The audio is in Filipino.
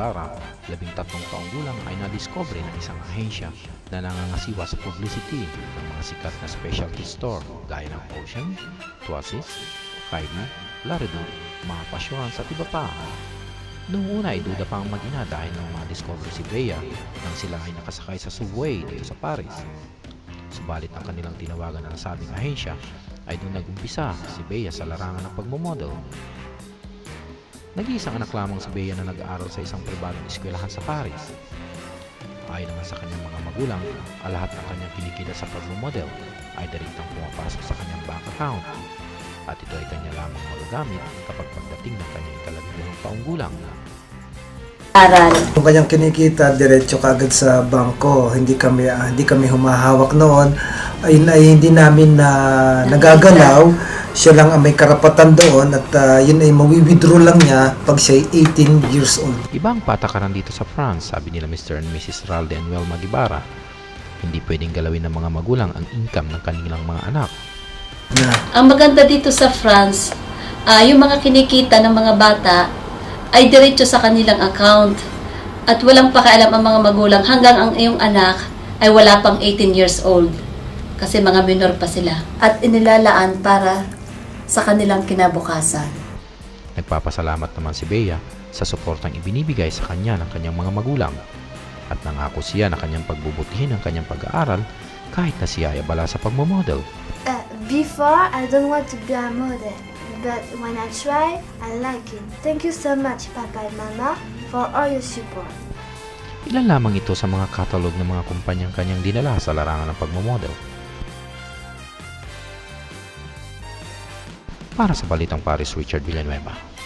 Ibarra, labing tatlong taong gulang ay nadiscover ng isang ahensya na nangangasiwa sa publicity ng mga sikat na specialty store gaya ng Ocean, Tuasis, Kylie, Laredo, mga pasyuran sa iba pa. Noong una ay duda pa ang mag-ina dahil nang ma-discover si Bea nang sila ay nakasakay sa subway dito sa Paris. Subalit ang kanilang tinawagan na nasabing ahensya ay doon nag-umpisa si Bea sa larangan ng pagmumodel. Nag-iisang anak lamang si Bea na nag-aaral sa isang pribadong eskwelahan sa Paris. Ayon naman sa kanyang mga magulang, ang lahat ng kanyang kinikita sa pagmumodel ay direktang pumapasok sa kanyang bank account at ito ay kanya lamang magagamit kapag pagdating ng kanyang ikalabing taong gulang. aral. Yung kanyang kinikita, diretso kagad sa bangko. Hindi kami ah, hindi kami humahawak noon. Ay, ay hindi namin na nagagalaw. Siya lang ang may karapatan doon at ah, yun ay mawi-withdraw lang niya pag siya ay 18 years old. Ibang patakaran dito sa France, sabi nila Mr. and Mrs. Ralde and Welma Gibara. Hindi pwedeng galawin ng mga magulang ang income ng kanilang mga anak. Na, Ang maganda dito sa France, ah, yung mga kinikita ng mga bata ay diretso sa kanilang account. At walang pakialam ang mga magulang hanggang ang iyong anak ay wala pang 18 years old. Kasi mga minor pa sila. At inilalaan para sa kanilang kinabukasan. Nagpapasalamat naman si Bea sa suportang ibinibigay sa kanya ng kanyang mga magulang at nangako siya na kanyang pagbubutihin ang kanyang pag-aaral kahit na siya ay abala sa pagmamodel. Uh, before, I don't want to be a model, but when I try, I like it. Thank you so much, Papa and Mama, for all your support. Ilan lamang ito sa mga katalog ng mga kumpanyang kanyang dinala sa larangan ng pagmamodel. Para sa Balitang Paris, Richard Villanueva.